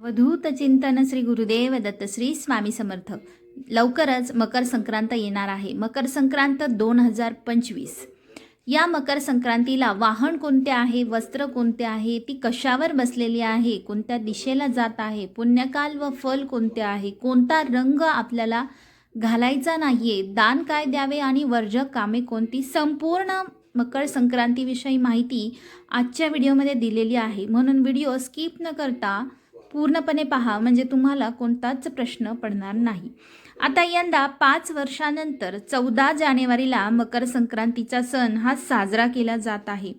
वधूत चिंतन श्री गुरुदेव दत्त श्री स्वामी समर्थ. लवकरच मकर संक्रांत येणार आहे. मकर संक्रांत दोन हजार पंचवीस. या मकर संक्रांतीला वाहन कोणते आहे? वस्त्र कोणते आहे? ती कशावर बसलेली आहे? कोणत्या दिशेला जात आहे? पुण्यकाल व फल कोणते आहे? कोणता रंग आपल्याला घालायचा नाहीये? दान काय द्यावे आणि वर्जक कामे कोणती? संपूर्ण मकर संक्रांतीविषयी माहिती आजच्या व्हिडिओमध्ये दिलेली आहे. म्हणून व्हिडिओ स्किप न करता पूर्णपणे पहा म्हणजे तुम्हाला कोणताच प्रश्न पडणार नाही. आता यंदा पाच वर्षानंतर चौदा जानेवारीला मकर संक्रांतीचा सण हा साजरा केला जात आहे.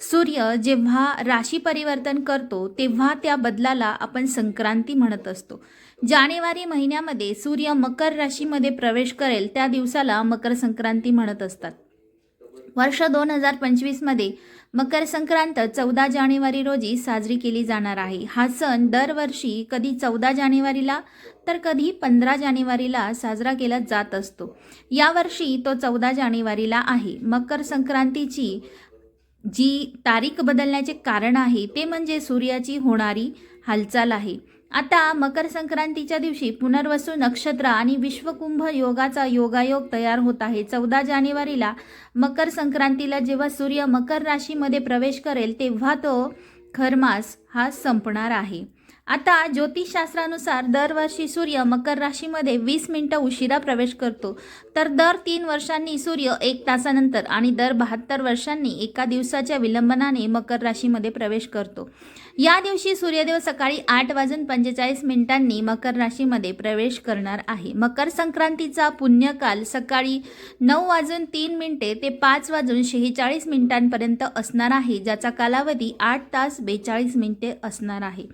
सूर्य जेव्हा राशी परिवर्तन करतो तेव्हा त्या बदलाला आपण संक्रांती म्हणत असतो. जानेवारी महिन्यामध्ये सूर्य मकर राशीमध्ये प्रवेश करेल त्या दिवसाला मकर संक्रांती म्हणत असतात. वर्ष दोन हजार पंचवीसमध्ये मकर संक्रांत चौदा जानेवारी रोजी साजरी केली जाणार आहे. हा सण दरवर्षी कधी चौदा जानेवारीला तर कधी पंधरा जानेवारीला साजरा केला जात असतो. यावर्षी तो चौदा जानेवारीला आहे. मकर संक्रांतीची जी तारीख बदलण्याचे कारण आहे ते म्हणजे सूर्याची होणारी हालचाल आहे. आता मकर संक्रांतीच्या दिवशी पुनर्वसू नक्षत्र आणि विश्वकुंभ योगाचा योगायोग तयार होत आहे. चौदा जानेवारीला मकर संक्रांतीला जेव्हा सूर्य मकर राशीमध्ये प्रवेश करेल तेव्हा तो खरमास हा संपणार आहे. आता ज्योतिषशास्त्रानुसार दरवर्षी सूर्य मकर राशीमध्ये वीस मिनटं उशिरा प्रवेश करतो. तर दर तीन वर्षांनी सूर्य एक तासानंतर आणि दर बहात्तर वर्षांनी एका दिवसाच्या विलंबनाने मकर राशीमध्ये प्रवेश करतो. या दिवशी सूर्यदेव सकाळी आठ वाजून पंचेचाळीस मिनिटांनी मकर राशीमध्ये प्रवेश करणार आहे. मकर संक्रांतीचा पुण्यकाल सकाळी नऊ वाजून तीन मिनिटे ते पाच वाजून शेहेचाळीस मिनिटांपर्यंत असणार आहे ज्याचा कालावधी आठ तास बेचाळीस मिनिटे असणार आहे.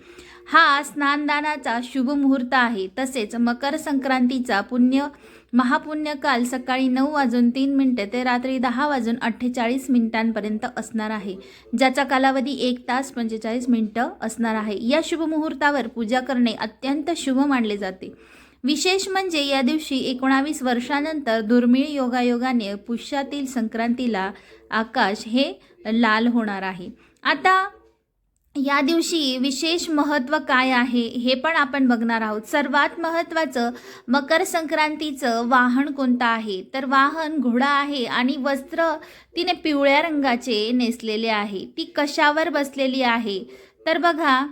हा स्नानदानाचा शुभ मुहूर्त आहे. तसेच मकर संक्रांतीचा पुण्य महापुण्य काल सकाळी नऊ वाजून तीन मिनटे ते रात्री दहा वाजून अठ्ठेचाळीस मिनिटांपर्यंत असणार आहे. ज्याचा कालावधी एक तास पंचेचाळीस मिनिटं असणार आहे. या शुभ मुहूर्तावर पूजा करणे अत्यंत शुभ मानले जाते. विशेष म्हणजे या दिवशी एकोणावीस वर्षानंतर दुर्मिळ योगायोगाने पुष्यातील संक्रांतीला आकाश हे लाल होणार आहे. आता या दिवशी विशेष महत्त्व काय आहे हे पण आपण बघणार आहोत. सर्वात महत्त्वाचं मकर संक्रांतीचं वाहन कोणतं आहे? तर वाहन घोडा आहे आणि वस्त्र तिने पिवळ्या रंगाचे नेसलेले आहे. ती कशावर बसलेली आहे? तर बघा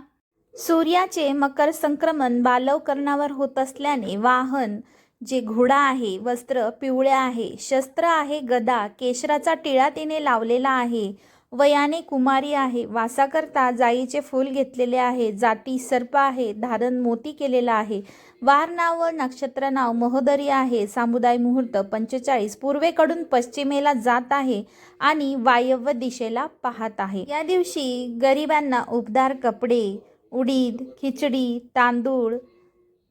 सूर्याचे मकर संक्रमण बालवकरणावर होत असल्याने वाहन जे घोडा आहे वस्त्र पिवळे आहे शस्त्र आहे गदा केशराचा टिळा तिने लावलेला आहे. वयाने कुमारी आहे. वासाकरता जाईचे फूल घेतलेले आहे. जाती सर्प आहे. धारण मोती केलेला आहे. वार नाव व नक्षत्र नाव महोदरी आहे. सामुदाय मुहूर्त पंचेचाळीस. पूर्वेकडून पश्चिमेला जात आहे आणि वायव्य दिशेला पाहत आहे. या दिवशी गरिबांना उबदार कपडे उडीद खिचडी तांदूळ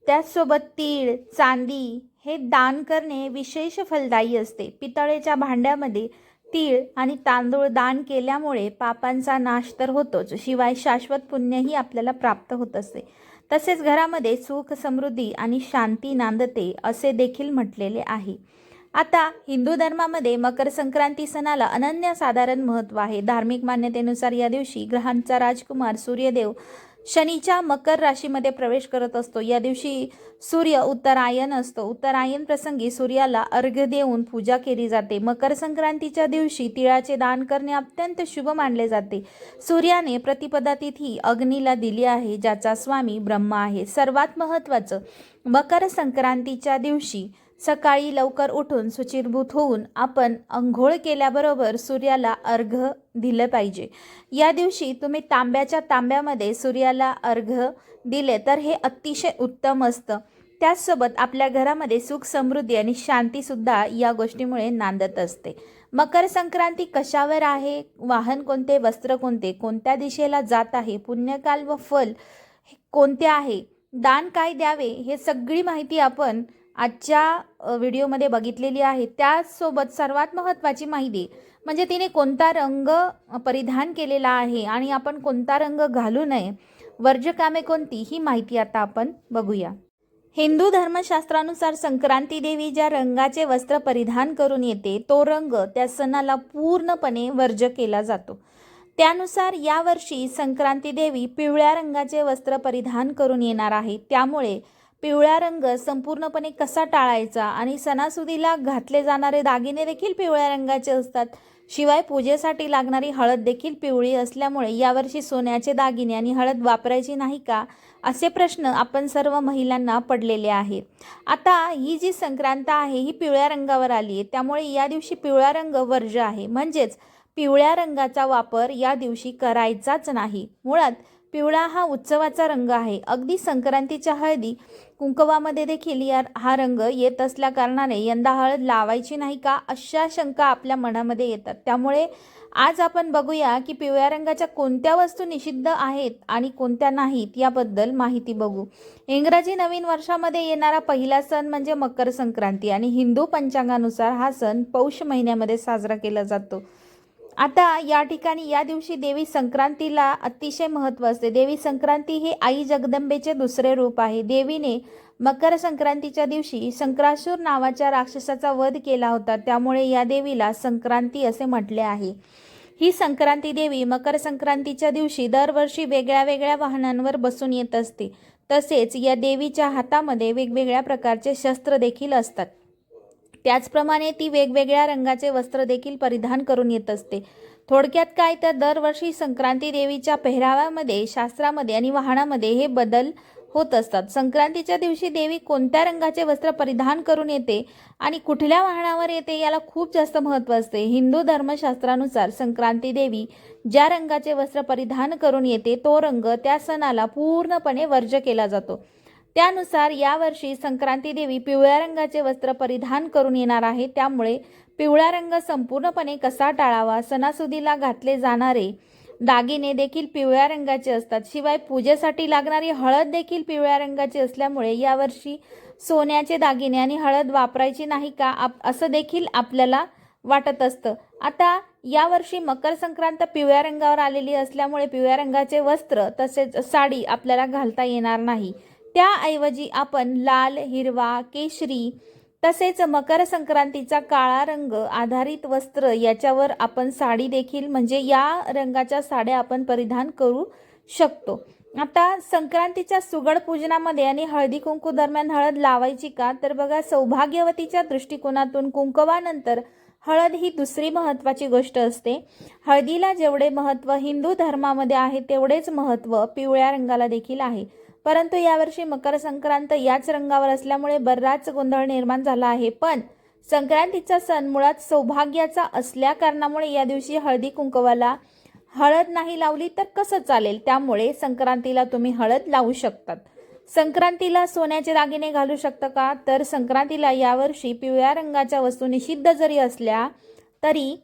त्याचसोबत तीळ चांदी हे दान करणे विशेष फलदायी असते. पितळेच्या भांड्यामध्ये तीळ आणि तांदूळ दान केल्यामुळे पापांचा नाश तर होतोच. शिवाय शाश्वत पुण्यही आपल्याला प्राप्त होत असते तसेच घरामध्ये सुख समृद्धी आणि शांती नांदते असे देखील म्हटलेले आहे. आता हिंदू धर्मामध्ये मकर संक्रांती सणाला अनन्यसाधारण महत्त्व आहे. धार्मिक मान्यतेनुसार या दिवशी ग्रहांचा राजकुमार सूर्यदेव शनीच्या मकर राशीमध्ये प्रवेश करत असतो. या दिवशी सूर्य उत्तरायण असतो. उत्तरायण प्रसंगी सूर्याला अर्घ्य देऊन पूजा केली जाते. मकर संक्रांतीच्या दिवशी तिळाचे दान करणे अत्यंत शुभ मानले जाते. सूर्याने प्रतिपदा तिथी अग्नीला दिली आहे ज्याचा स्वामी ब्रह्मा आहे. सर्वात महत्त्वाचं मकर संक्रांतीच्या दिवशी सकाळी लवकर उठून सुचिरभूत होऊन आपण अंघोळ केल्याबरोबर सूर्याला अर्घ दिलं पाहिजे. या दिवशी तुम्ही तांब्याच्या तांब्यामध्ये सूर्याला अर्घ दिले तर हे अतिशय उत्तम असतं. त्याचसोबत आपल्या घरामध्ये सुख समृद्धी आणि शांतीसुद्धा या गोष्टीमुळे नांदत असते. मकर संक्रांती कशावर आहे? वाहन कोणते? वस्त्र कोणते? कोणत्या दिशेला जात आहे? पुण्यकाल व फल हे कोणते आहे? दान काय द्यावे? हे सगळी माहिती आपण आजच्या व्हिडिओमध्ये बघितलेली आहे. त्याचसोबत सर्वात महत्त्वाची माहिती म्हणजे तिने कोणता रंग परिधान केलेला आहे आणि आपण कोणता रंग घालू नये वर्जकामे कोणती ही माहिती आता आपण बघूया. हिंदू धर्मशास्त्रानुसार संक्रांती देवी ज्या रंगाचे वस्त्र परिधान करून येते तो रंग त्या सणाला पूर्णपणे वर्ज केला जातो. त्यानुसार यावर्षी संक्रांती देवी पिवळ्या रंगाचे वस्त्र परिधान करून येणार आहे. त्यामुळे पिवळा रंग संपूर्णपणे कसा टाळायचा आणि सणासुदीला घातले जाणारे दागिने देखील पिवळ्या रंगाचे असतात. शिवाय पूजेसाठी लागणारी हळद देखील पिवळी असल्यामुळे यावर्षी सोन्याचे दागिने आणि हळद वापरायची नाही का? असे प्रश्न आपण सर्व महिलांना पडलेले आहेत. आता ही जी संक्रांत आहे ही पिवळ्या रंगावर आली आहे. त्यामुळे या दिवशी पिवळा रंग वर्ज्य आहे. म्हणजेच पिवळ्या रंगाचा वापर या दिवशी करायचाच नाही. मुळात पिवळा हा उत्सवाचा रंग आहे. अगदी संक्रांतीच्या हळदी कुंकवामध्ये देखील या हा रंग येत असल्या कारणाने यंदा हळद लावायची नाही का अशा शंका आपल्या मनामध्ये येतात. त्यामुळे आज आपण बघूया की पिवळ्या रंगाच्या कोणत्या वस्तू निषिद्ध आहेत आणि कोणत्या नाहीत याबद्दल माहिती बघू. इंग्रजी नवीन वर्षामध्ये येणारा पहिला सण म्हणजे मकर संक्रांती आणि हिंदू पंचांगानुसार हा सण पौष महिन्यामध्ये साजरा केला जातो. आता या ठिकाणी या दिवशी देवी संक्रांतीला अतिशय महत्त्व असते. देवी संक्रांती हे आई जगदंबेचे दुसरे रूप आहे. देवीने मकर संक्रांतीच्या दिवशी संक्रासूर नावाच्या राक्षसाचा वध केला होता. त्यामुळे या देवीला संक्रांती असे म्हटले आहे. ही संक्रांती देवी मकर संक्रांतीच्या दिवशी दरवर्षी वेगळ्या वेगळ्या वाहनांवर बसून येत असते. तसेच या देवीच्या हातामध्ये वेगवेगळ्या प्रकारचे शस्त्र देखील असतात. त्याचप्रमाणे ती वेगवेगळ्या रंगाचे वस्त्र देखील परिधान करून येत असते. थोडक्यात काय तर दरवर्षी संक्रांती देवीच्या पेहराव्यामध्ये शास्त्रामध्ये आणि वाहनामध्ये हे बदल होत असतात. संक्रांतीच्या दिवशी देवी कोणत्या रंगाचे वस्त्र परिधान करून येते आणि कुठल्या वाहनावर येते याला खूप जास्त महत्त्व असते. हिंदू धर्मशास्त्रानुसार संक्रांती देवी ज्या रंगाचे वस्त्र परिधान करून येते तो रंग त्या सणाला पूर्णपणे वर्ज्य केला जातो. त्यानुसार यावर्षी संक्रांती देवी पिवळ्या रंगाचे वस्त्र परिधान करून येणार आहे. त्यामुळे पिवळा रंग संपूर्णपणे कसा टाळावा सणासुदीला घातले जाणारे दागिने देखील पिवळ्या रंगाचे असतात. शिवाय पूजेसाठी लागणारी हळद देखील पिवळ्या रंगाची असल्यामुळे यावर्षी सोन्याचे दागिने आणि हळद वापरायची नाही का आप असं देखील आपल्याला वाटत असतं. आता यावर्षी मकर संक्रांत पिवळ्या रंगावर आलेली असल्यामुळे पिवळ्या रंगाचे वस्त्र तसेच साडी आपल्याला घालता येणार नाही. त्याऐवजी आपण लाल हिरवा केशरी तसेच मकर संक्रांतीचा काळा रंग आधारित वस्त्र याच्यावर आपण साडी देखील म्हणजे या रंगाच्या साड्या आपण परिधान करू शकतो. आता संक्रांतीच्या सुगड पूजनामध्ये आणि हळदी कुंकू दरम्यान हळद लावायची का? तर बघा सौभाग्यवतीच्या दृष्टिकोनातून कुंकवानंतर हळद ही दुसरी महत्त्वाची गोष्ट असते. हळदीला जेवढे महत्त्व हिंदू धर्मामध्ये आहे तेवढेच महत्त्व पिवळ्या रंगाला देखील आहे. परंतु यावर्षी मकर संक्रांत याच रंगावर असल्यामुळे बराच गोंधळ निर्माण झाला आहे. पण संक्रांतीचा सण मुळात सौभाग्याचा असल्या कारणामुळे या दिवशी हळदी कुंकवाला हळद नाही लावली तर कसं चालेल? त्यामुळे संक्रांतीला तुम्ही हळद लावू शकतात. संक्रांतीला सोन्याचे दागिने घालू शकता का? तर संक्रांतीला यावर्षी पिवळ्या रंगाच्या वस्तू निषिद्ध जरी असल्या तरी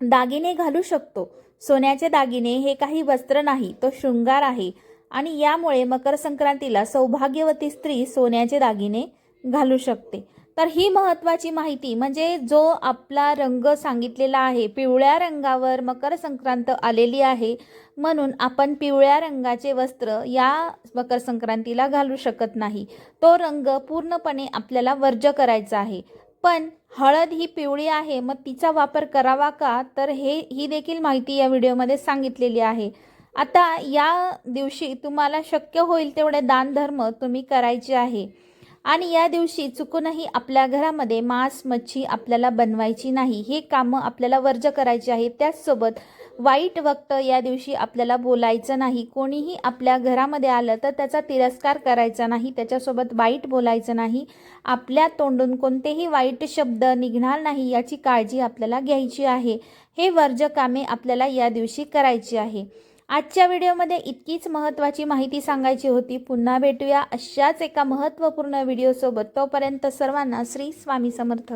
दागिने घालू शकतो. सोन्याचे दागिने हे काही वस्त्र नाही तो शृंगार आहे. आणि यामुळे मकर संक्रांतीला सौभाग्यवती स्त्री सोन्याचे दागिने घालू शकते. तर ही महत्त्वाची माहिती म्हणजे जो आपला रंग सांगितलेला आहे पिवळ्या रंगावर मकर संक्रांत आलेली आहे म्हणून आपण पिवळ्या रंगाचे वस्त्र या मकर संक्रांतीला घालू शकत नाही. तो रंग पूर्णपणे आपल्याला वर्ज्य करायचा आहे. पण हळद ही पिवळी आहे मग तिचा वापर करावा का? तर हे ही देखील माहिती या व्हिडिओमध्ये सांगितलेली आहे. आता या दिवशी तुम्हाला शक्य होईल तेवढे दानधर्म तुम्ही करायचे आहे. आणि या दिवशी चुकूनही आपल्या घरामध्ये मांस मच्छी आपल्याला बनवायची नाही. हे कामं आपल्याला वर्ज करायची आहे. त्याचसोबत वाईट वक्त या दिवशी आपल्याला बोलायचं नाही. कोणीही आपल्या घरामध्ये आलं तर त्याचा तिरस्कार करायचा नाही. त्याच्यासोबत वाईट बोलायचं नाही. आपल्या तोंडून कोणतेही वाईट शब्द निघणार नाही याची काळजी आपल्याला घ्यायची आहे. हे वर्ज कामे आपल्याला या दिवशी करायची आहे. आजच्या व्हिडिओमध्ये इतकीच महत्त्वाची माहिती सांगायची होती. पुन्हा भेटूया अशाच एका महत्त्वपूर्ण व्हिडिओसोबत. तोपर्यंत सर्वांना श्री स्वामी समर्थ.